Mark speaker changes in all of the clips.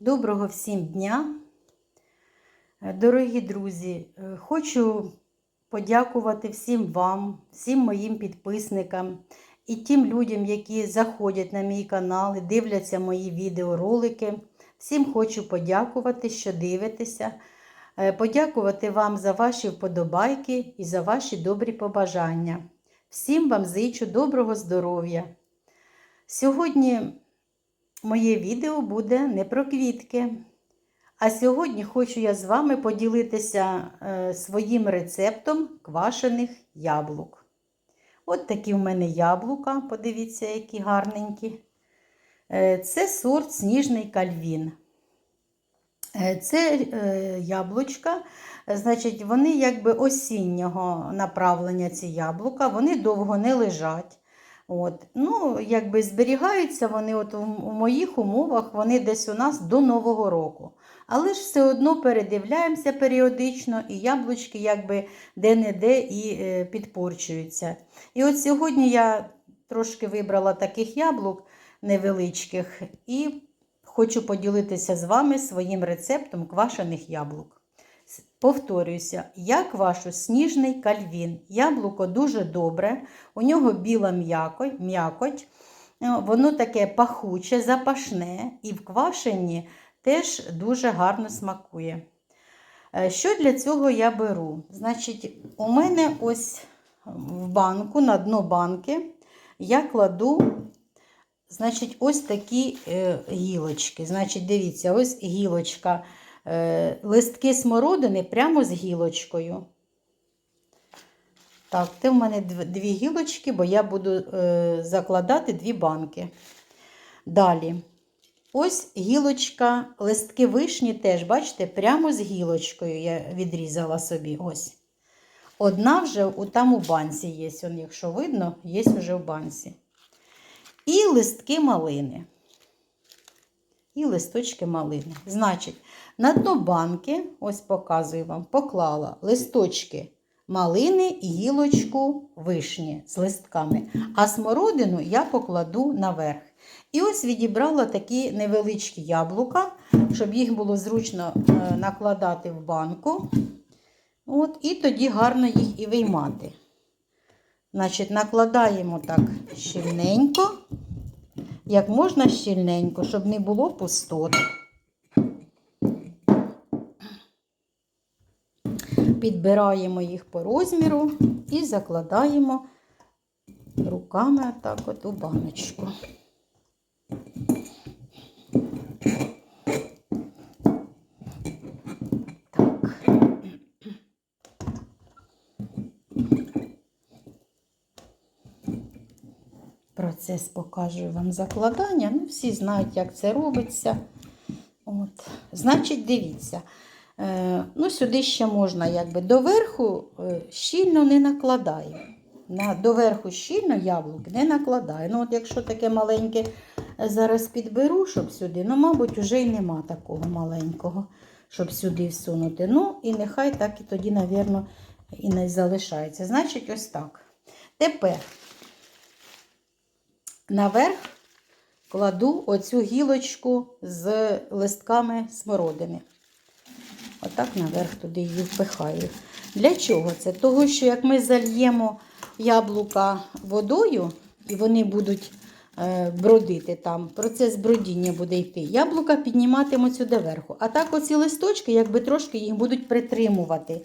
Speaker 1: Доброго всім дня. Е, Дорогі друзі, е, хочу подякувати всім вам, всім моїм підписникам і тим людям, які заходять на мій канал і дивляться мої відеоролики. Всім хочу подякувати, що дивитеся. Е, Подякувати вам за ваші вподобайки і за ваші добрі побажання. Всім вам зичу доброго здоров'я. Сьогодні Моє відео буде не про квітки. А сьогодні хочу я з вами поділитися е, своїм рецептом квашених яблук. От такі в мене яблука, подивіться, які гарненькі. Е, це сорт сніжний кальвін. Е, це яблучка, значить, вони якби осіннього направлення ці яблука, вони довго не лежать. От. Ну, якби зберігаються вони от у, моїх умовах, вони десь у нас до Нового року. Але ж все одно передивляємося періодично, і яблучки якби де-не-де і е, підпорчуються. І от сьогодні я трошки вибрала таких яблук невеличких і хочу поділитися з вами своїм рецептом квашених яблук. Повторююся, я квашу сніжний кальвін. Яблуко дуже добре, у нього біла м'якоть, м'якоть, воно таке пахуче, запашне і в квашенні теж дуже гарно смакує. Е, Що для цього я беру? Значить, у мене ось в банку, на дно банки, я кладу значить, ось такі е, гілочки. Значить, дивіться, ось гілочка. Е, листки смородини прямо з гілочкою. Так, це в мене дві гілочки, бо я буду е, закладати дві банки. Далі, ось гілочка, листки вишні теж, бачите, прямо з гілочкою я відрізала собі. ось. Одна вже у там у банці є, якщо видно, є вже в банці. І листки малини. І листочки малини. Значить, на дно банки, ось показую вам, поклала листочки малини і гілочку вишні з листками. А смородину я покладу наверх. І ось відібрала такі невеличкі яблука, щоб їх було зручно е, накладати в банку. От, І тоді гарно їх і виймати. Значить, накладаємо так щільненько, як можна щільненько, щоб не було пустот. Підбираємо їх по розміру і закладаємо руками так от у баночку. Процес покажу вам закладання. Ну, всі знають, як це робиться. От. Значить, дивіться. Е, ну, Сюди ще можна якби доверху е, щільно не накладаю. На, Доверху щільно яблук не накладаю. Ну, от Якщо таке маленьке зараз підберу, щоб сюди, ну, мабуть, вже й нема такого маленького, щоб сюди всунути. Ну, і нехай так і тоді, мабуть, і не залишається. Значить, ось так. Тепер наверх кладу оцю гілочку з листками смородини. Отак наверх туди її впихаю. Для чого це? Того, що як ми зальємо яблука водою, і вони будуть е, бродити там, процес бродіння буде йти, яблука підніматимуться доверху. А так оці листочки, якби трошки їх будуть притримувати.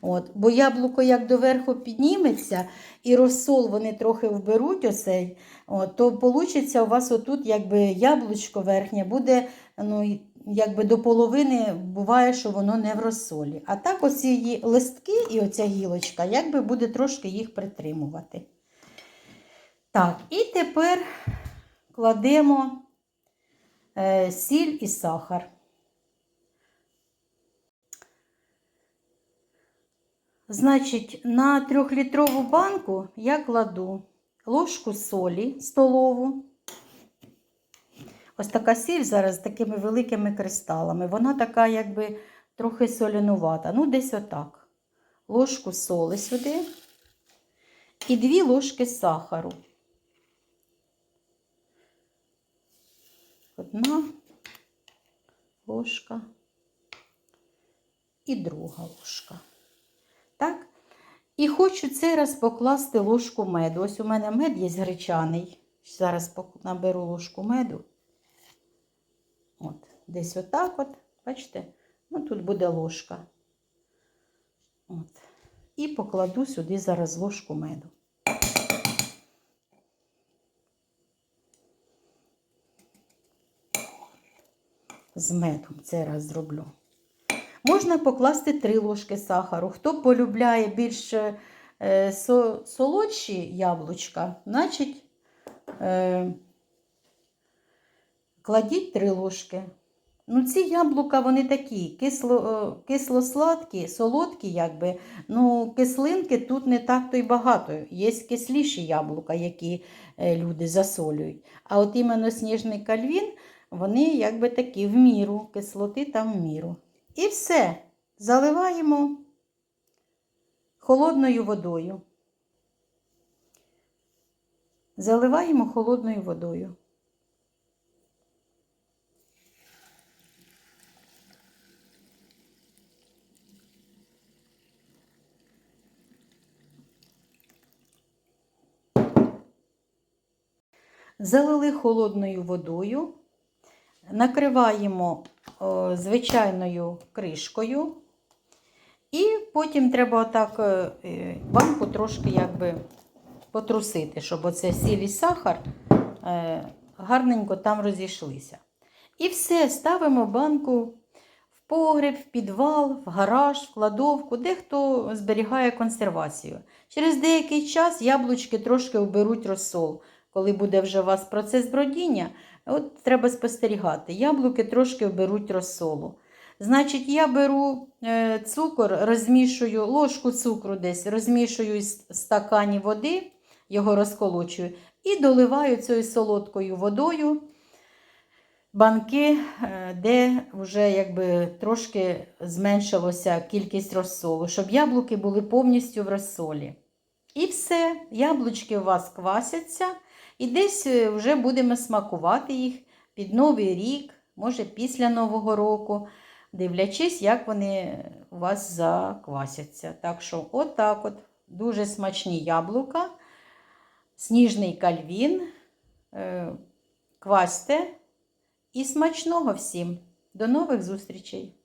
Speaker 1: От. Бо яблуко як доверху підніметься, і розсол вони трохи вберуть, оцей, от, то вийде у вас отут якби яблучко верхнє буде ну, якби до половини буває, що воно не в розсолі. А так оці її листки і оця гілочка, якби буде трошки їх притримувати. Так, і тепер кладемо е, сіль і сахар. Значить, на трьохлітрову банку я кладу ложку солі столову. Ось така сіль зараз з такими великими кристалами. Вона така, якби трохи солянувата. Ну, десь отак. Ложку соли сюди і дві ложки сахару. Одна ложка і друга ложка. Так? І хочу цей раз покласти ложку меду. Ось у мене мед є гречаний. Зараз наберу ложку меду. От, десь отак от, бачите? Ну, тут буде ложка. От. І покладу сюди зараз ложку меду. З медом цей раз зроблю. Можна покласти 3 ложки сахару. Хто полюбляє більш е, со- солодші яблучка, значить е, кладіть 3 ложки. Ну, ці яблука вони такі, кисло, е, кисло-сладкі, солодкі, якби. Ну, кислинки тут не так то й багато. Є кисліші яблука, які е, люди засолюють. А от іменно сніжний кальвін, вони якби такі в міру, кислоти там в міру. І все. Заливаємо холодною водою. Заливаємо холодною водою. Залили холодною водою, накриваємо звичайною кришкою. І потім треба отак е, е, банку трошки якби потрусити, щоб оце сіль і сахар е, гарненько там розійшлися. І все, ставимо банку в погреб, в підвал, в гараж, в кладовку, де хто зберігає консервацію. Через деякий час яблучки трошки вберуть розсол. Коли буде вже у вас процес бродіння, от треба спостерігати. Яблуки трошки вберуть розсолу. Значить, я беру е, цукор, розмішую ложку цукру десь, розмішую із стакані води, його розколочую, і доливаю цією солодкою водою банки, е, де вже якби трошки зменшилося кількість розсолу, щоб яблуки були повністю в розсолі. І все, яблучки у вас квасяться, і десь е, вже будемо смакувати їх під Новий рік, може після Нового року, дивлячись, як вони у вас заквасяться. Так що, отак от, дуже смачні яблука, сніжний кальвін. Е, Квасьте і смачного всім. До нових зустрічей!